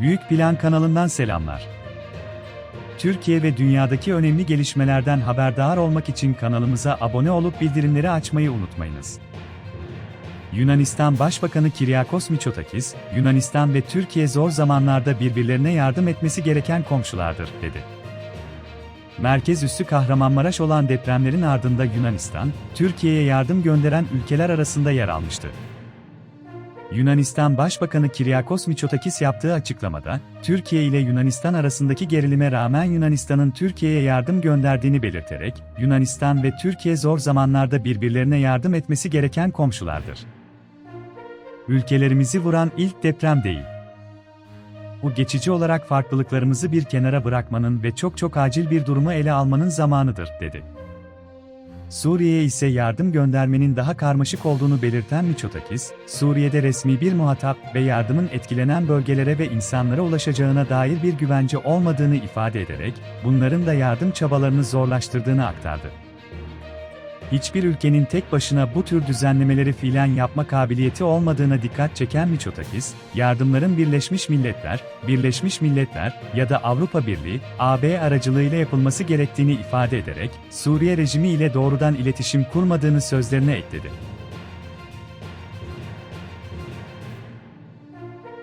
Büyük Plan kanalından selamlar. Türkiye ve dünyadaki önemli gelişmelerden haberdar olmak için kanalımıza abone olup bildirimleri açmayı unutmayınız. Yunanistan Başbakanı Kyriakos Mitsotakis, Yunanistan ve Türkiye zor zamanlarda birbirlerine yardım etmesi gereken komşulardır, dedi. Merkez üssü Kahramanmaraş olan depremlerin ardında Yunanistan, Türkiye'ye yardım gönderen ülkeler arasında yer almıştı. Yunanistan Başbakanı Kyriakos Mitsotakis yaptığı açıklamada, Türkiye ile Yunanistan arasındaki gerilime rağmen Yunanistan'ın Türkiye'ye yardım gönderdiğini belirterek, Yunanistan ve Türkiye zor zamanlarda birbirlerine yardım etmesi gereken komşulardır. Ülkelerimizi vuran ilk deprem değil. Bu geçici olarak farklılıklarımızı bir kenara bırakmanın ve çok çok acil bir durumu ele almanın zamanıdır, dedi. Suriye'ye ise yardım göndermenin daha karmaşık olduğunu belirten Mitsotakis, Suriye'de resmi bir muhatap ve yardımın etkilenen bölgelere ve insanlara ulaşacağına dair bir güvence olmadığını ifade ederek, bunların da yardım çabalarını zorlaştırdığını aktardı. Hiçbir ülkenin tek başına bu tür düzenlemeleri fiilen yapma kabiliyeti olmadığına dikkat çeken Mitsotakis, yardımların Birleşmiş Milletler, Birleşmiş Milletler ya da Avrupa Birliği, AB aracılığıyla yapılması gerektiğini ifade ederek, Suriye rejimi ile doğrudan iletişim kurmadığını sözlerine ekledi.